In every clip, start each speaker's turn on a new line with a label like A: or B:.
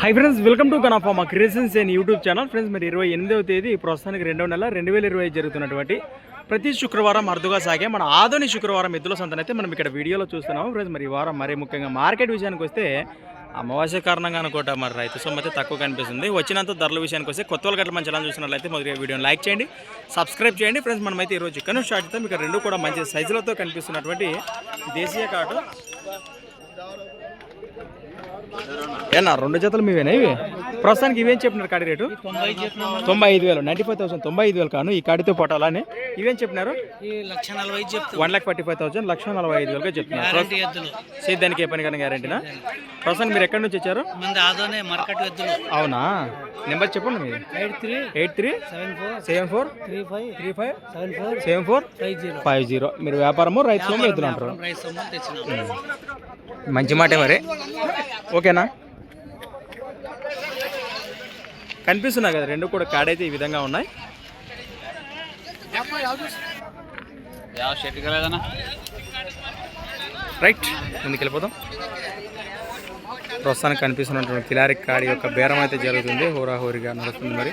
A: High friends welcome to గనాఫామా creations and YouTube channel friends మరి ఇరవై ఎనిమిదవ తేదీ ప్రస్తుతానికి రెండవ నెల రెండు వేల ఇరవై జరుగుతున్నటువంటి ప్రతి శుక్రవారం అరుదుగా సాగే మన ఆధుని శుక్రవారం ఎద్దుల సంతనైతే మనం ఇక్కడ వీడియోలో చూస్తున్నాము. ఫ్రెండ్స్ మరి ఈ వారం మరీ ముఖ్యంగా మార్కెట్ విషయానికి వస్తే అమావాస్య కారణంగా అనుకోట మరి రైతు సొమ్ము అయితే తక్కువ కనిపిస్తుంది. వచ్చినంత ధరల విషయానికి వస్తే కొత్త వాళ్ళు గట్ల మంచి ఛానల్ చూసినట్లయితే మొదటి వీడియోని లైక్ చేయండి సబ్స్క్రైబ్ చేయండి. ఫ్రెండ్స్ మనమైతే ఈరోజు ఇక్కడ స్టార్ట్ చేస్తాం. ఇక్కడ రెండు కూడా మంచి సైజులతో కనిపిస్తున్నటువంటి దేశీయ కాటు ఏనా రెండు జతలు మీవేనా ఇవి? ప్రస్తుతానికి ఇవేం చెప్పినారు కాడి రేటు? తొంభై ఐదు వేలు నైంటీ ఫైవ్ థౌసండ్ తొంభై ఐదు వేలు కాను ఈ కాడితో పాటు అలానే. ఇవేం చెప్పినారు? One lakh forty five thousand లక్ష నలభై ఐదు వేలుగా చెప్తున్నారు. సేద్యానికి ఏ పని కానీ గ్యారంటీనా ప్రస్తుతానికి మీరు ఎక్కడి నుంచి వచ్చారు? అవునా? నెంబర్ చెప్పండి మీరు
B: eight three
A: eight three
B: seven four
A: seven four
B: three five
A: three five
B: seven four
A: seven four
B: five zero.
A: Five zero. మీరు వ్యాపారము రైతు సొమ్ము ఎద్దులు అంటారు. మంచి మాటే మరి. ఓకేనా? కనిపిస్తున్నాయి కదా రెండు కూడా కాడైతే ఈ విధంగా ఉన్నాయి. రైట్ ముందుకు వెళ్ళిపోదాం. ప్రస్తుతానికి కనిపిస్తున్నటువంటి కిలారి కాడి యొక్క బేరం అయితే జరుగుతుంది. హోరాహోరీగా నడుస్తుంది మరి.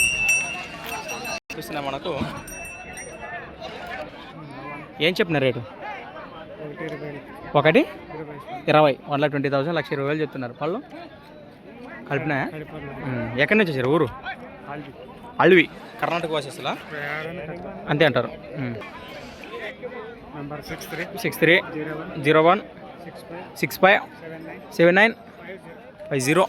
A: చూస్తున్నా మనకు. ఏం చెప్పిన రేటు? ఒకటి? ఇరవై. వన్ లాక్ ట్వంటీ థౌసండ్ లక్ష ఇరవై వేలు చెప్తున్నారు. పళ్ళు? కలిపినాయా? ఉమ్, ఎక్కడి నుంచి వచ్చారు? ఊరు? అల్వి. కర్ణాటక వాసెస్లా? అంతే అంటారు.
B: Six three. Zero one. Six five. Seven nine. Five zero
A: five zero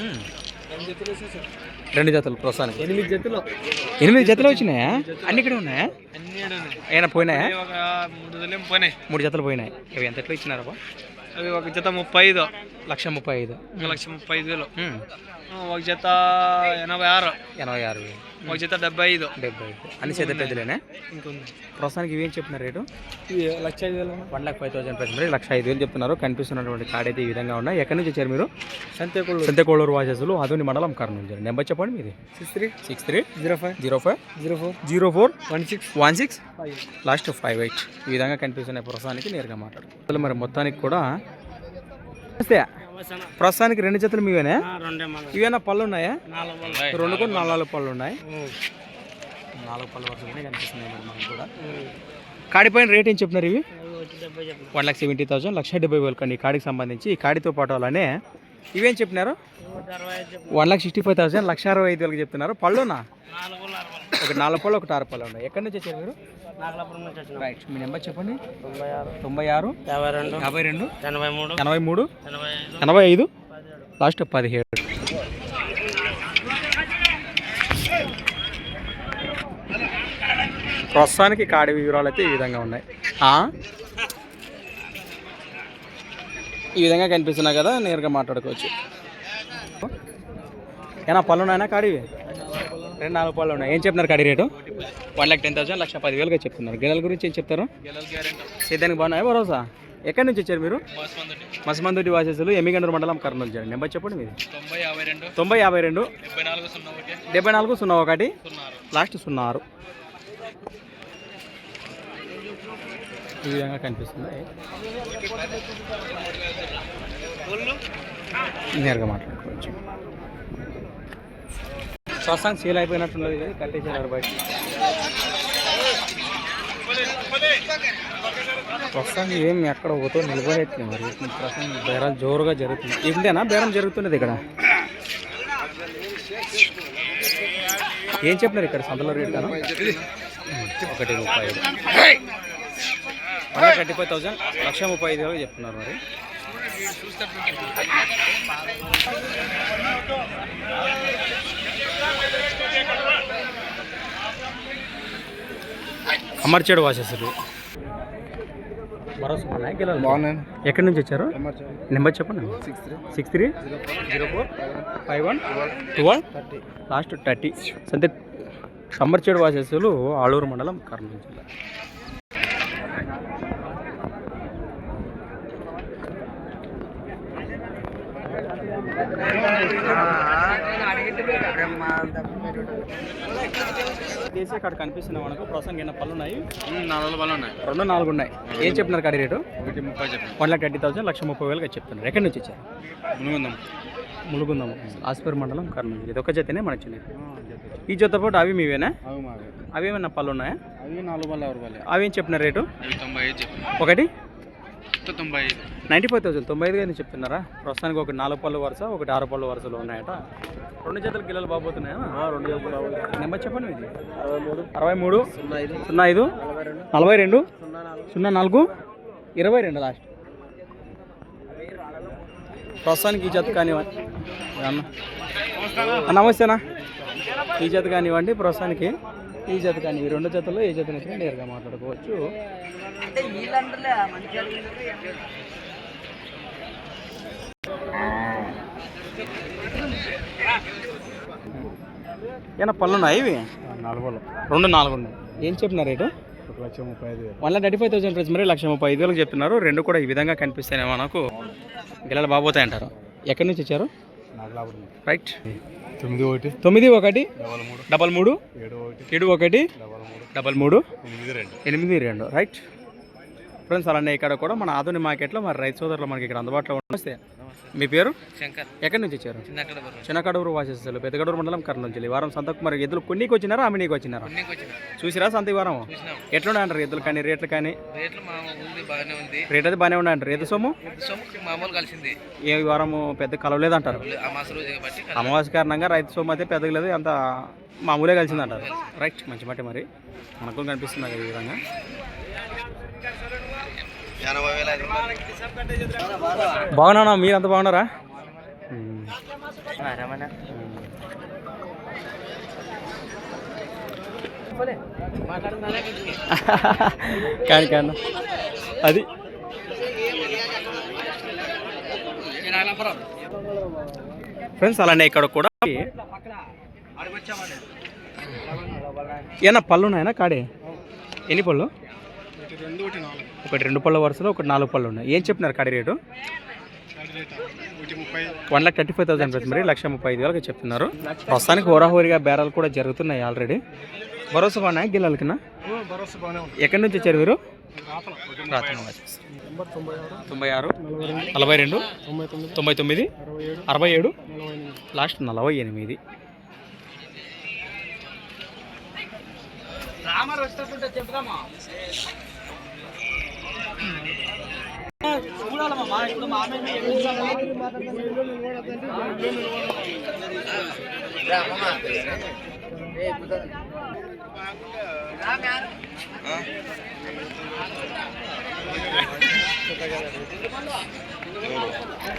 A: um. రెండు జతలు ప్రస్తుతానికి
B: ఎనిమిది జతలు.
A: ఎనిమిది జతలు వచ్చినాయా? అన్ని ఇక్కడ ఉన్నాయా? ఏమైనా పోయినాయా?
B: ఒక మూడు జతలేం పోయినాయి.
A: మూడు జతలు పోయినాయి. అవి ఎంత ఎట్లా ఇచ్చినారబ్బా
B: అవి ఒక జత ముప్పై ఐదు
A: లక్ష ముప్పై ఐదు.
B: లక్ష ముప్పై ఐదు వేలు. ఒక జత ఎనభై ఆరు.
A: ఎనభై ఆరు వేలు.
B: ఒక జత డెబ్బై ఐదు
A: డెబ్బై ఐదు అన్ని చేత పెద్దలేనే?
B: ఇంకొంది.
A: ప్రస్తుతానికి ఇవేం చెప్తున్నారు రేటు?
B: లక్ష ఐదు వేలు
A: one lakh five thousand price మరి లక్ష ఐదు వేలు చెప్తున్నారు. కనిపిస్తున్నటువంటి కార్డ్ అయితే ఈ విధంగా ఉన్నాయి. ఎక్కడి నుంచి వచ్చారు మీరు?
B: సంతేకుళ్ళు
A: సంతకోళూరు వాసెస్లు అదోని మండలం కర్నూలు నెంబర్ చెప్పండి మీది.
B: Six three.
A: Six three.
B: Zero five.
A: Zero five.
B: Zero four.
A: Zero four.
B: One six.
A: One six.
B: Five
A: last five eight. ఈ విధంగా కనిపిస్తున్నాయి ప్రస్తుతానికి నేరుగా మాట్లాడు మరి మొత్తానికి కూడా నమస్తే. ప్రస్తుతానికి రెండు జతలు మీవేనా?
B: రెండే మళ్ళీ
A: ఇవేనా పళ్ళు ఉన్నాయా?
B: నాలుగు
A: రెండు కూడా నాలుగు పళ్ళు. ఉన్నాయి. నాలుగు పళ్ళు వరుసగానే కనిపిస్తున్నాయి మరి మనకు కూడా. కాడిపైన రేట్ ఏం చెప్తున్నారు ఇవి? వన్ లాక్ సెవెంటీ థౌసండ్ లక్ష డెబ్బై వేలు కండి ఈ కాడికి సంబంధించి. ఈ కాడితో పాటు అలానే ఇవేం చెప్పినారు? One lakh sixty five thousand లక్ష అరవై ఐదు వేలకు చెప్తున్నారు. పళ్ళునా? ఒక నాలుగు పళ్ళు ఒకటి ఆరు పళ్ళు ఉన్నాయి. ఎక్కడి నుంచి వచ్చారు మీరు?
B: నాగలాపురం నుంచి వచ్చిన.
A: రైట్ మీ నెంబర్ చెప్పండి.
B: తొంభై ఆరు.
A: తొంభై ఆరు
B: యాభై రెండు.
A: యాభై రెండు
B: ఎనభై మూడు.
A: ఎనభై మూడు
B: ఎనభై ఐదు.
A: లాస్ట్ పదిహేడు. ప్రస్తుతానికి కాడి వివరాలు అయితే ఈ విధంగా ఉన్నాయి? ఈ విధంగా కనిపిస్తున్నాయి కదా నేరుగా మాట్లాడుకోవచ్చు. ఏనా పళ్ళు ఉన్నాయనా కాడివి? రెండు నాలుగు పళ్ళు ఉన్నాయి. ఏం చెప్తున్నారు కాడి rate? One lakh ten thousand లక్ష పదివేలుగా చెప్తున్నారు. గిన్నెల గురించి ఏం చెప్తారు?
B: గెలలు గ్యారెంటీ.
A: సేద్యానికి బాగున్నాయా భరోసా? ఎక్కడి నుంచి వచ్చారు మీరు? మసమందుడి వాసేసులు ఎమ్మిగండ్రు మండలం కర్నూలు జిల్లా. నెంబర్ చెప్పండి మీది.
B: తొంభై యాభై రెండు. డెబ్బై నాలుగు సున్నా ఒకటి.
A: లాస్ట్ సున్నా ఆరు ఈ విధంగా కనిపిస్తుంది. నేరుగా మాట్లాడుకోవచ్చు. స్వస్థానికి సేల్ అయిపోయినట్టున్నది ఇది కట్టేసారు బయట ప్రస్తుతానికి ఏం ఎక్కడ పోతో నిలబడేట్లేదు మరి. ప్రస్తుతానికి బేరాలు జోరుగా జరుగుతుంది ఇంతేనా? బేరం జరుగుతున్నది ఇక్కడ. ఏం చెప్పినారు ఇక్కడ సంతలో రేట్ కదా ఒకటి ముప్పై వన్ థర్టీ ఫైవ్ థౌసండ్ లక్ష ముప్పై ఐదు వేలకు చెప్తున్నారు మరి. అమర్చాడు వాసేసారు ఎక్కడి నుంచి వచ్చారు? నెంబర్ చెప్పండి.
C: Six three.
A: Zero four. Five one. Two one.
C: Thirty.
A: Last thirty. సంతే. Kammarchedu వాసేసులు ఆలూరు మండలం కర్నూలు జిల్లా. దేశీ అక్కడ కనిపిస్తున్నాయి మనకు ప్రస్తుతం ఎన్న పళ్ళు ఉన్నాయి?
B: నాలుగు బలం ఉన్నాయి.
A: రెండు నాలుగు ఉన్నాయి. ఏం చెప్తున్నారు కాడి రేటు?
B: ఒకటి ముప్పై
A: వన్ లాక్ థర్టీ థౌసండ్ లక్ష ముప్పై వేలుగా చెప్తున్నారు. ఎక్కడి నుంచి వచ్చారు?
B: మునుగుందాం
A: ములుగుందాం. ఆస్పేర్ మండలం కర్నూలు. ఇది ఒక జతనే మనకు ఈ జత పాటు అవి మీవేనా?
C: అవి
A: ఏమన్నా పళ్ళు ఉన్నాయా?
C: అవి నాలుగు రూపాయలు
A: అవి ఏం చెప్పిన రేటు?
B: అవి
A: ఒకటి
B: తొంభై ఐదు.
A: నైంటీ ఫైవ్ థౌసండ్ తొంభై ఐదు కానీ చెప్తున్నారా? ప్రస్తుతానికి ఒక నాలుగు పళ్ళు వరుస ఒకటి ఆరు పళ్ళు వరుసలు ఉన్నాయట. రెండు జతలు గిల్లలు బాగుపోతున్నాయా? రెండు జతలు నెంబర్ చెప్పండి ఇది
C: అరవై మూడు. సున్నా ఐదు.
A: సున్నా ఐదు
C: నలభై రెండు సున్నా నాలుగు
A: సున్నా నాలుగు ఇరవై రెండు లాస్ట్. ప్రస్తుతానికి ఈ జత కానివ్వండి. అన్న, నమస్తేనా? ఈ జత కానివ్వండి ప్రస్తుతానికి ఈ జత కానీ ఈ రెండు జతల్లో ఏ జత నుంచి నేరుగా మాట్లాడుకోవచ్చు. ఏనా పళ్ళు ఉన్నాయి ఇవి
C: నాలుగు వందలు
A: రెండు నాలుగు ఉన్నాయి. ఏం చెప్పిన రేటు?
C: ఒక లక్ష ముప్పై ఐదు వేలు.
A: One lakh thirty five thousand price మరి లక్ష ముప్పై ఐదు వేలకు చెప్తున్నారు రెండు కూడా ఈ విధంగా కనిపిస్తాయి మనకు గిల్లలు బాబోతాయి అంటారు ఎక్కడి నుంచి వచ్చారు? రైట్
C: తొమ్మిది ఒకటి.
A: తొమ్మిది ఒకటి.
C: డబల్ మూడు. ఏడు ఒకటి. డబల్ మూడు. ఎనిమిది రెండు.
A: రైట్ ఫ్రెండ్స్ అలానే ఇక్కడ కూడా మన ఆధునిక మార్కెట్లో మరి రైతు సోదరులు మనకి ఇక్కడ అందుబాటులో నమస్తే మీ పేరు?
B: శంకర్.
A: ఎక్కడి నుంచి వచ్చారు? చిన్నకడూరు. వాసేస్తారు. పెద్దగడూరు మండలం కర్నూలు జిల్లా. వారం సంతకు మరి ఎద్దులు కొన్నికి వచ్చినారా ఆమె నీకు వచ్చినారా చూసిరా సంత వారం? ఎట్లున్నాయి అంటారు ఎద్దులు కానీ రేట్లు కానీ? రేట్ అయితే బాగానే ఉన్నాయి అంటారు. ఎద్దు సొమ్ము?
B: కలిసింది.
A: ఏ వారం పెద్ద కలవలేదంటారు? అమావాస్య కారణంగా రైతు సొమ్ము అయితే పెద్దగా లేదు అంత మామూలే కలిసిందంటారు. రైట్ మంచి మాట మరి. మనకు కనిపిస్తుంది ఈ విధంగా.
B: బాగున్నానా? మీరంతా
A: బాగున్నా మీరు అంత బాగున్నారా? కానీ కానీ. అది. ఫ్రెండ్స్ అలానే ఇక్కడ కూడా. ఏనా పళ్ళు ఉన్నాయనా కాడే. ఎన్ని పళ్ళు?
C: రెండు ఒకటి నాలుగు
A: ఒకటి రెండు పళ్ళ వరుసలో ఒకటి నాలుగు పళ్ళు ఉన్నాయి. ఏం చెప్పినారు కడి rate? One lakh thirty five thousand ప్రతి మరి లక్ష ముప్పై ఐదు వేలకు చెప్తున్నారు. ప్రస్తుతానికి హోరాహోరిగా బేరాలు కూడా జరుగుతున్నాయి ఆల్రెడీ భరోసా బాగున్నాయి
C: గిల్లలకిన?
A: ఎక్కడి నుంచి వచ్చారు మీరు?
C: తొంభై ఆరు. నలభై రెండు. తొంభై తొమ్మిది. అరవై ఏడు.
A: లాస్ట్
C: నలభై ఎనిమిది.
A: రామారు నలభై ఎనిమిది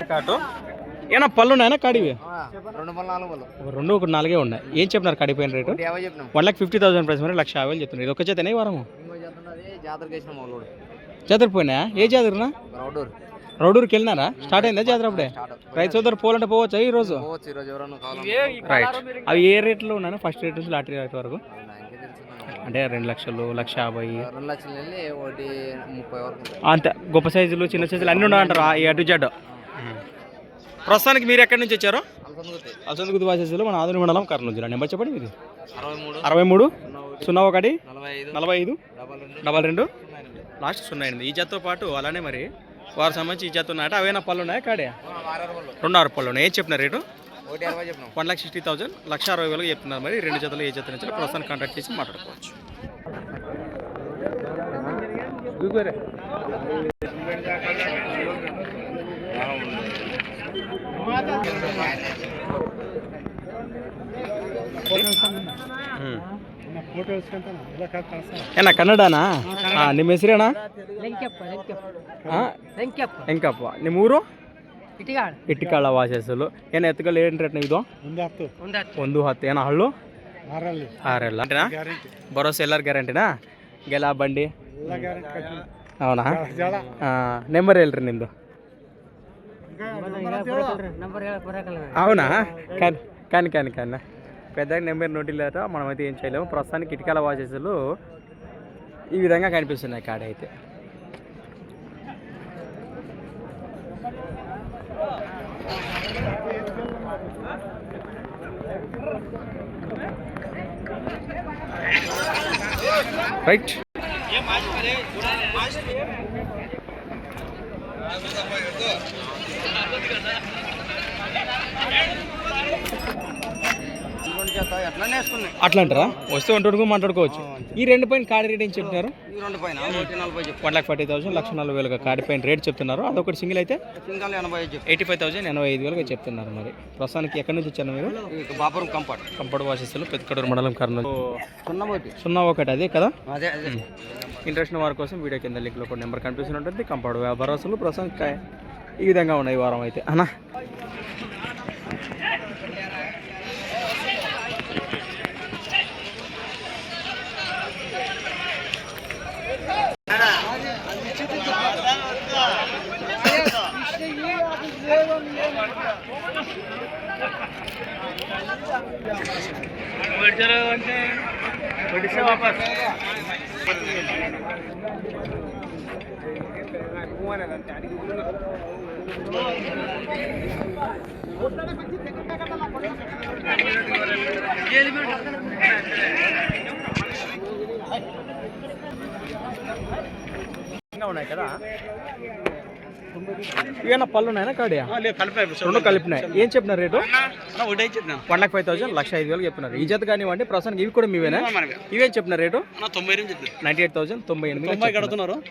A: కాటు? ఏనా పళ్ళు ఉన్నాయనా కాడివి?
C: రెండు నాలుగు
A: రెండు ఒక నాలుగే ఉన్నాయి. ఏం చెప్పినారు కడిపోయిన rate? One lakh fifty thousand price మరి లక్ష యాభై చెప్తున్నారు. ఇది ఒక చేతనే వారము? జాతర పోయినా ఏ జాతరనా?
C: రౌడూరు.
A: రోడ్డుకి వెళ్ళినారా? స్టార్ట్ అయిందా జాతర అప్పుడే? రైతు సోదరు పోలంటే పోవచ్చా ఈ రోజు? రైట్ అవి ఏ రేట్లో ఉన్నాయో? ఫస్ట్ రేట్ నుంచి లాటరీ రేట్ వరకు? అంటే రెండు లక్షలు లక్ష యాభై. అంతే. గొప్ప సైజులు చిన్న సైజులు అన్నీ ఉన్నాయంటారు అటు జడ్డు? ప్రస్తుతానికి మీరు ఎక్కడి నుంచి వచ్చారు? గుర్తు భాషలు మన ఆధునిక మండలం కర్నూలు జిల్లా. నెంబర్ చెప్పండి ఇది
C: అరవై మూడు.
A: అరవై మూడు
C: సున్నా ఒకటి. నలభై ఐదు. డబల్ రెండు.
A: లాస్ట్ సున్నా ఎనిమిది ఈ జతతో పాటు అలానే మరి వారి సంబంధించి ఈ జత ఉన్నాయట. అవేనా పళ్ళు ఉన్నాయా కాడే. రెండు ఆరు పళ్ళు ఉన్నాయి. ఏం చెప్పిన rate? One lakh sixty thousand లక్ష అరవై వేలకు చెప్తున్నారు మరి. రెండు జతలు ఏ జత నుంచి ప్రస్తుతానికి కాంటాక్ట్ చేసి మాట్లాడుకోవచ్చు. ಏನ ಕನ್ನಡನಾ? ಹಾಂ ನಿಮ್ಮ ಹೆಸರೇನಾ? ಹಾಂ ವೆಂಕಪ್ಪ. ನಿಮ್ಮ ಊರು? ಇಟ್ಟಿಕಾಳ ವಾಸ ಹೆಸರು. ಏನು ಎತ್ತುಗಳು ಏನು ರೇಟ್ ಇದು?
D: ಒಂದು ಹತ್ತು.
A: ಏನೋ ಹಳ್ಳು? ಆರಲ್ಲ. ಬರೋಸೆ ಎಲ್ಲರ ಗ್ಯಾರಂಟಿನಾ? ಗೆಲ ಬಂಡಿ? ಅವನಾ ಹಾಂ ನಂಬರ್ ಹೇಳ್ರಿ ನಿಮ್ಮದು ಅವನಾ ಕನ್ ಕನ್ ಕನ್ ಕನ್ನ పెద్దగా నెంబర్ నోటిల్లాట మనమైతే ఏం చేయలేము ప్రస్తుతానికి ఇటుకల వాచెస్లు ఈ విధంగా కనిపిస్తున్నాయి కాడ అయితే రైట్
C: Thank you.
A: అట్లా అంటారా వస్తే వంటడుకు మాట్లాడుకోవచ్చు. ఈ రెండు పైన కాడి రేట్ ఏం చెప్తున్నారు? వన్ లాక్ ఫార్టీ థౌసండ్ లక్ష నలభై వేలుగా కాడి పైన రేట్ చెప్తున్నారు. అదొకటి సింగిల్ అయితే? ఎయిటీ ఫైవ్ థౌసండ్ ఎనభై ఐదు వేలుగా చెప్తున్నారు మరి. ప్రస్తుతానికి ఎక్కడి నుంచి వచ్చారు మీరు?
C: బాపురం కంపట్
A: కంపౌండ్ వాసెస్లో పెద్దకడూరు మండలం కర్నూలు.
C: సున్నా ఒకటి.
A: సున్నా ఒకటి అదే కదా?
C: అదే
A: ఇంట్రెస్ట్ వారి కోసం వీడియో కింద లింక్లో ఒక నెంబర్ కనిపిస్తూనే ఉంటుంది. కంపౌండ్ వ్యాపారస్తులు ప్రస్తుతానికి ఈ విధంగా ఉన్నాయి వారం అయితే. అన్నా ఏడ్చారు అంటే ఒడిశా వాపస్ ఏలిమెంట్ ఇంకా ఉన్నాయి కదా? ఇవన్న పళ్ళు ఉన్నాయా కాడియా రెండు కలిపినాయి. ఏం చెప్పినారు rate? One lakh five thousand లక్ష ఐదు వేలు చెప్తున్నారు ఈ జత కానివ్వండి ప్రస్తుతానికి ఇవి కూడా మీవేనా? ఇవేం చెప్పినారు రేటు?
C: తొంభై ఎనిమిది చెప్పిన.
A: నైంటీ ఎయిట్ థౌసండ్ తొంభై ఎనిమిది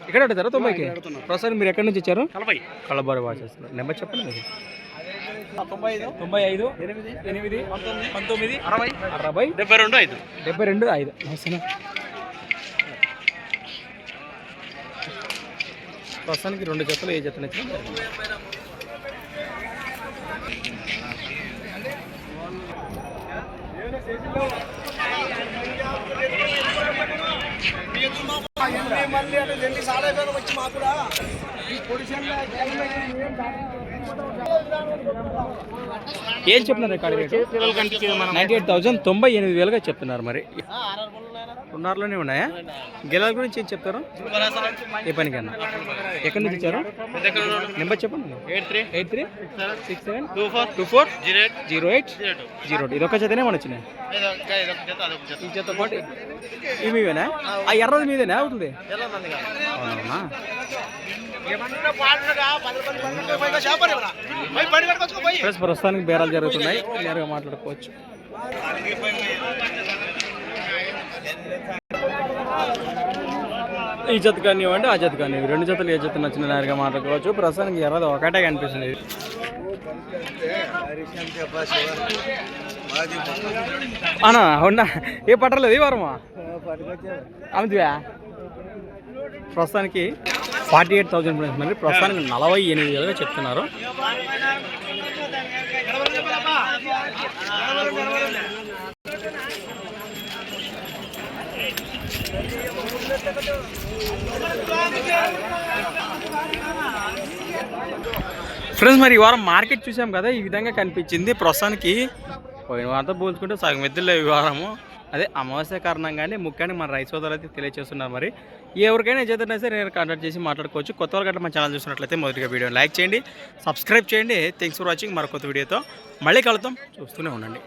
A: ఎక్కడ అడుగుతారా? తొంభైకి? ప్రస్తుతానికి మీరు ఎక్కడి నుంచి ఇచ్చారు
C: నలభై
A: కళ్ళబారి వాచేస్తున్నారు నెంబర్ చెప్పండి మీరు.
C: తొంభై ఐదు. ఎనిమిది. పంతొమ్మిది. అరవై.
A: అరవై.
C: డెబ్బై రెండు ఐదు.
A: డెబ్బై రెండు ఐదు. ప్రస్తుతానికి రెండు జతలు ఏ జత నచ్చింది ఏం చెప్తున్నారు ఇక్కడ నైంటీ ఎయిట్ థౌసండ్ తొంభై ఎనిమిది వేలుగా చెప్తున్నారు మరి. ఉన్నారులోనే ఉన్నాయా? గెలాల గురించి ఏం చెప్తారు? ఏ పనికన్నా? ఎక్కడి నుంచి ఇచ్చారు నెంబర్ చెప్పండి.
C: Eight three?
A: Eight three six seven?
C: Two four?
A: Two four
C: zero eight?
A: Zero eight
C: zero
A: eight ఇదొక జతనే మన వచ్చినాయి ఈ జత పాటు ఇవి మీవేనా? ఆ ఎర్రది మీదేనా? అవుతుంది. అవునవునా ప్రస్తుతానికి బేరాలు జరుగుతున్నాయి. నేరుగా మాట్లాడుకోవచ్చు. ఈ జత కానివ్వండి ఆ జత కానివ్వండి. రెండు జతలు ఏ జత నచ్చిన నేరుగా మాట్లాడుకోవచ్చు. ప్రస్తుతానికి ఎర్రది ఒకటే కనిపిస్తుంది. అనా అవునా ఏ పట్టలేదు ఈ వారమా? అమితివా? ప్రస్తుతానికి ఫార్టీ ఎయిట్ థౌసండ్ ఫ్రెండ్స్ మరి ప్రస్తుతానికి నలభై ఎనిమిది వేలుగా చెప్తున్నారు. ఫ్రెండ్స్ మరి ఈ వారం మార్కెట్ చూసాం కదా ఈ విధంగా కనిపించింది. ప్రస్తుతానికి పోయిన వారంతో పోల్చుకుంటే సగం ఎద్దులే ఈ వారము. అదే అమావాస్య కారణంగానే ముఖ్యంగా మన రైతు సోదరులు అయితే తెలియజేస్తున్నారు మరి. ఎవరికైనా చేతున్నా సరే నేను కాంటాక్ట్ చేసి మాట్లాడుకోవచ్చు. కొత్త వాళ్ళు గట్రా మన ఛానల్ చూసినట్లయితే మొదటిగా వీడియో లైక్ చేయండి సబ్స్క్రైబ్ చేయండి. థ్యాంక్స్ ఫర్ వాచింగ్ మరొక కొత్త వీడియోతో మళ్ళీ కలుద్దాం. చూస్తూనే ఉండండి.